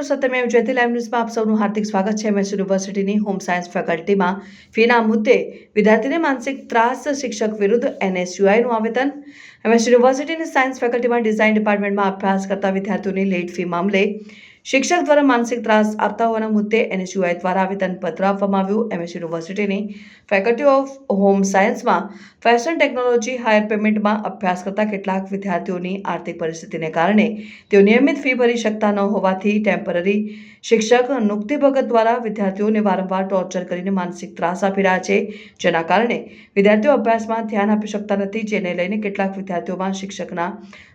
મિત્રો સત્યમેવ જયતે લાઈવ ન્યૂઝમાં આપ સૌનું હાર્દિક સ્વાગત છે. એમએસ યુનિવર્સિટીની હોમ સાયન્સ ફેકલ્ટીમાં ફીના મુદ્દે વિદ્યાર્થીને માનસિક ત્રાસ શિક્ષક વિરુદ્ધ એનએસયુઆઈનું આવેદન. એમએસ યુનિવર્સિટીની સાયન્સ ફેકલ્ટીમાં ડિઝાઇન ડિપાર્ટમેન્ટમાં અભ્યાસ કરતા વિદ્યાર્થીઓની લેટ ફી મામલે શિક્ષક દ્વારા માનસિક ત્રાસ આપતા હોવાના મુદ્દે એનએસયુઆઈ દ્વારા આવેદનપત્ર આપવામાં આવ્યું. એમએસ યુનિવર્સિટીની ફેકલ્ટી ઓફ હોમ સાયન્સમાં ફેશન ટેકનોલોજી હાયર પેમેન્ટમાં અભ્યાસ કરતા કેટલાક વિદ્યાર્થીઓની આર્થિક પરિસ્થિતિને કારણે તેઓ નિયમિત ફી ભરી શકતા ન હોવાથી ટેમ્પરરી શિક્ષક નુક્તિ ભગત દ્વારા વિદ્યાર્થીઓને વારંવાર ટોર્ચર કરીને માનસિક ત્રાસ આપી રહ્યા છે. જેના કારણે વિદ્યાર્થીઓ અભ્યાસમાં ધ્યાન આપી શકતા નથી, જેને લઈને કેટલાક વિદ્યાર્થીઓમાં શિક્ષકના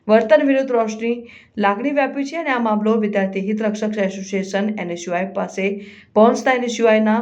વર્તન વિરુદ્ધ રોશની લાગણી વ્યાપી છે અને આ મામલો વિદ્યાર્થી હિત રક્ષક એસોસિએશન એનએસયુઆઈ પાસે પહોંચતા એનએસયુઆઈના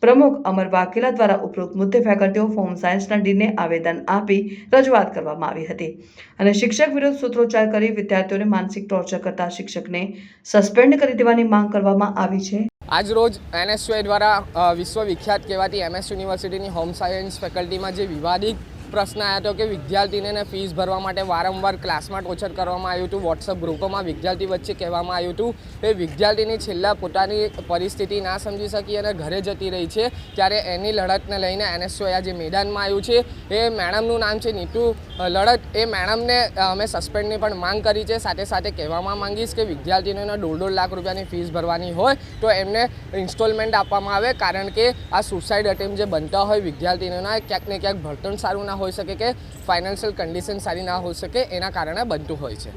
પ્રમુખ અમર વાકેલા દ્વારા ઉપરોક્ત મુદ્દે ફેકલ્ટી ઓફ હોમ સાયન્સના ડીને આવેદન આપી રજૂઆત કરવામાં આવી હતી અને શિક્ષક વિરુદ્ધ સૂત્રોચ્ચાર કરી વિદ્યાર્થીઓને માનસિક ટોર્ચર કરતા શિક્ષકને સસ્પેન્ડ કરી દેવાની માંગ કરવામાં આવી છે. આજ રોજ એનએસયુઆઈ દ્વારા વિશ્વવિખ્યાત કહેવાતી એમએસ યુનિવર્સિટીની હોમ સાયન્સ ફેકલ્ટીમાં જે વિવાદિત પ્રશ્ન આવ્યો હતો કે વિદ્યાર્થીને ફીસ ભરવા માટે વારંવાર ક્લાસમાં ટોર્ચર કરવામાં આવ્યું હતું વોટ્સઅપ ગ્રુપોમાં વિદ્યાર્થી વચ્ચે કહેવામાં આવ્યું હતું એ વિદ્યાર્થીની છેલ્લા પોતાની પરિસ્થિતિ ના સમજી શકી અને ઘરે જતી રહી છે, ત્યારે એની લડતને લઈને એનએસયુઆઈ આજે મેદાનમાં આવ્યું છે. એ મેડમનું નામ છે નીતુ લડત. એ મેડમને અમે સસ્પેન્ડની પણ માંગ કરી છે. સાથે સાથે કહેવામાં માંગીશ કે વિદ્યાર્થીઓને દોઢ દોઢ લાખ રૂપિયાની ફીસ ભરવાની હોય તો એમને ઇન્સ્ટોલમેન્ટ આપવામાં આવે, કારણ કે આ સુસાઇડ અટેમ્પ જે બનતા હોય વિદ્યાર્થીઓના ક્યાંક ને ક્યાંક ભણતર સારું ના હોઈ શકે કે ફાઇનાન્શિયલ કન્ડિશન સારી ના હોઈ શકે એના કારણે બનતું હોય છે.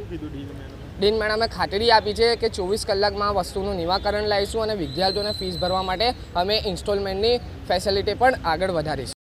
ડીન મેડમે? ખાતરી આપી છે કે ચોવીસ કલાકમાં આ વસ્તુનું નિવાકરણ લાવીશું અને વિદ્યાર્થીઓને ફીસ ભરવા માટે અમે ઇન્સ્ટોલમેન્ટની ફેસિલિટી પણ આગળ વધારીશું.